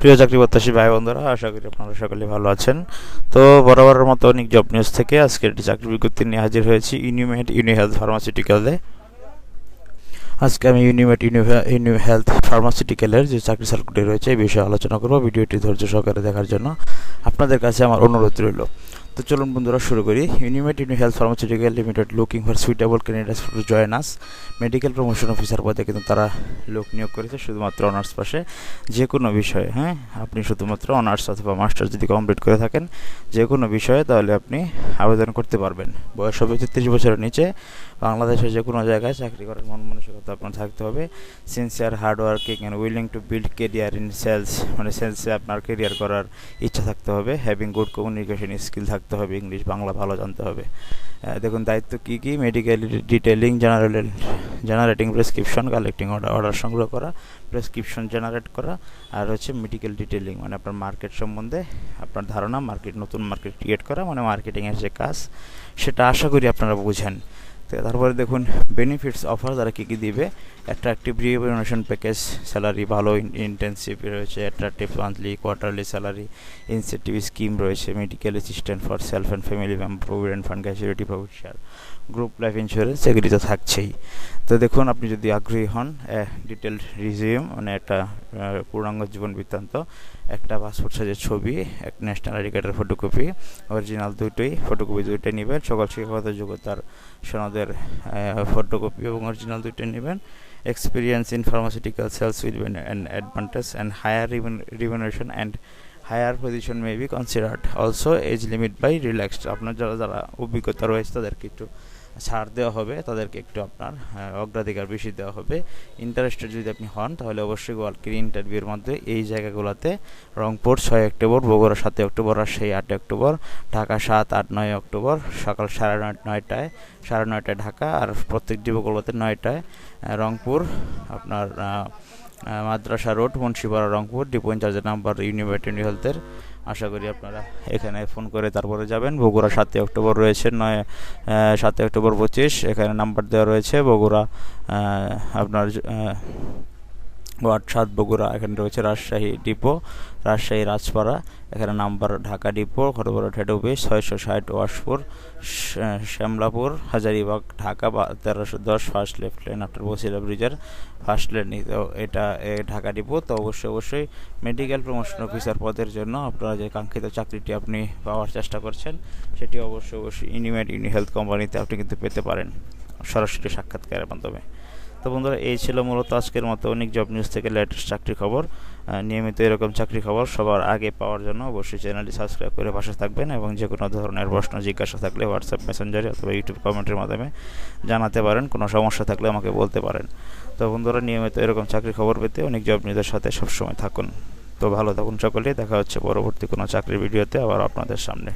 প্রিয় চাকরি প্রত্যাশী ভাই বন্ধুরা, আশা করি আপনারা সকলে ভালো আছেন। তো বরাবরের মতো অনেক জব নিউজ থেকে আজকে একটি চাকরি বিজ্ঞপ্তি নিয়ে হাজির হয়েছি ইউনিমেড ইউনি হেলথ ফার্মাসিউটিক্যালে আজকে আমি ইউনিমেড ইউনি হেলথ ফার্মাসিউটিক্যালের যে চাকরি সার্কুটি রয়েছে এই বিষয়ে আলোচনা করব। ভিডিওটি ধৈর্য সহকারে দেখার জন্য আপনাদের কাছে আমার অনুরোধ রইল। তো চলুন বন্ধুরা, শুরু করি। Unimed Uni health pharmaceutical limited looking for suitable candidates for join us medical promotion officer পদে কিন্তু তারা লোক নিয়োগ করেছে, শুধুমাত্র অনার্স পাশে। যে কোনো বিষয়ে হ্যাঁ আপনি শুধুমাত্র অনার্স অথবা মাস্টার যদি কমপ্লিট করে থাকেন যে কোনো বিষয়ে তাহলে আপনি আবেদন করতে পারবেন। বয়স হবে তেত্রিশ বছরের নিচে। বাংলাদেশের যে কোনো জায়গায় চাকরি করার মন মানসিকতা আপনার থাকতে হবে। Sincere hard working and willing to build career in sales মানে সেলসে আপনার কেরিয়ার করার ইচ্ছা থাকতে হবে। হ্যাভিং গুড কমিউনিকেশন স্কিল থাকতে হবে ইংলিশ বাংলা ভালো জানতে হবে। দেখুন, দায়িত্ব কী কী? Medical detailing general generating prescription collecting order order সংগ্রহ করা প্রেসক্রিপশন জেনারেট করা, আর হচ্ছে মেডিকেল ডিটেলিং মানে আপনার মার্কেট সম্বন্ধে আপনার ধারণা মার্কেট নতুন মার্কেট ক্রিয়েট করা মানে মার্কেটিংয়ের যে কাজ, সেটা আশা করি আপনারা বুঝেন। তো তারপরে দেখুন বেনিফিটস অফার তারা কী কী দিবে? অ্যাট্রাকটিভ রিভিউনেশন প্যাকেজ স্যালারি ভালো ইন্টেন্সিভ রয়েছে attractive monthly quarterly salary incentive scheme রয়েছে medical assistant for self and family member provident fund profit share group life insurance এগুলি তো থাকছেই। তো দেখুন, আপনি যদি আগ্রহী হন ডিটেল রিজিউম মানে একটা পূর্ণাঙ্গ জীবন বৃত্তান্ত, একটা পাসপোর্ট সাইজের ছবি, এক ন্যাশনাল আইডি কার্ডের ফটোকপি অরিজিনাল দুটোই ফটোকপি দুইটাই নেবেন। সকল শিক্ষাগত যোগ্যতার সনদের ফটোকপি এবং অরিজিনাল দুইটাই নেবেন। Experience in pharmaceutical sales will and an advantage and higher remuneration and higher position may be considered also age limit by relaxed আপনার যারা যারা অভিজ্ঞতা রয়েছে, তাদেরকে একটু ছাড় দেওয়া হবে, তাদেরকে একটু আপনার অগ্রাধিকার বেশি দেওয়া হবে। ইন্টারেস্টেড যদি আপনি হন, তাহলে অবশ্যই ওয়ার্কের ইন্টারভিউর মধ্যে এই জায়গাগুলোতে রংপুর ছয় অক্টোবর, বগুড়া সাতই অক্টোবর রাজশাহী আটই অক্টোবর, ঢাকা সাত, আট, নয় অক্টোবর, সকাল সাড়ে নয়, নয়টায়, সাড়ে নয়টায় ঢাকা আর প্রত্যেক দিবগুলোতে নয়টায় রংপুর, আপনার মাদ্রাসা রোড, মুন্সিপাড়া রংপুর, ডিপো ইনচার্জের নাম্বার ইউনিভার্সিটি হেলথের আশা করি আপনারা এখানে ফোন করে তারপরে যাবেন। বগুড়া সাতই অক্টোবর রয়েছে নয় সাতই অক্টোবর পঁচিশ। এখানে নাম্বার দেওয়া রয়েছে। বগুড়া আপনার ওয়ার্ড সাত বগুড়া, এখানে রয়েছে রাজশাহী ডিপো, রাজশাহী রাজপাড়া, এখানে নাম্বার ঢাকা ডিপো খড়বড় অফিস, ছয়শো ষাট ওয়াশপুর শ্যামলাপুর, হাজারিবাগ, ঢাকা বা তেরোশো দশ first left lane after Basila ব্রিজের ফার্স্ট লেন তো এটা ঢাকা ডিপো। তো অবশ্যই অবশ্যই মেডিকেল প্রমোশন অফিসার পদের জন্য আপনারা যে কাঙ্ক্ষিত চাকরিটি আপনি পাওয়ার চেষ্টা করছেন, সেটি অবশ্যই অবশ্যই ইউনিমেড ইউনি হেলথ কোম্পানিতে আপনি কিন্তু পেতে পারেন সরাসরি সাক্ষাৎকারের মাধ্যমে। তো বন্ধুরা, এই ছিল মূলত আজকের মতো অনেক জব নিউজ থেকে লেটেস্ট চাকরি খবর। নিয়মিত এরকম চাকরি খবর সবার আগে পাওয়ার জন্য অবশ্যই চ্যানেলটি সাবস্ক্রাইব করে পাশে থাকবেন এবং যে কোনো ধরনের প্রশ্ন, জিজ্ঞাসা থাকলে হোয়াটসঅ্যাপ মেসেঞ্জারে অথবা ইউটিউব কমেন্টের মাধ্যমে জানাতে পারেন। কোনো সমস্যা থাকলে আমাকে বলতে পারেন। তো বন্ধুরা, নিয়মিত এরকম চাকরি খবর পেতে অনেক জব নিউজের সাথে সবসময় থাকুন। তো ভালো থাকুন সকলেই দেখা হচ্ছে পরবর্তী কোনো চাকরির ভিডিওতে আবার আপনাদের সামনে।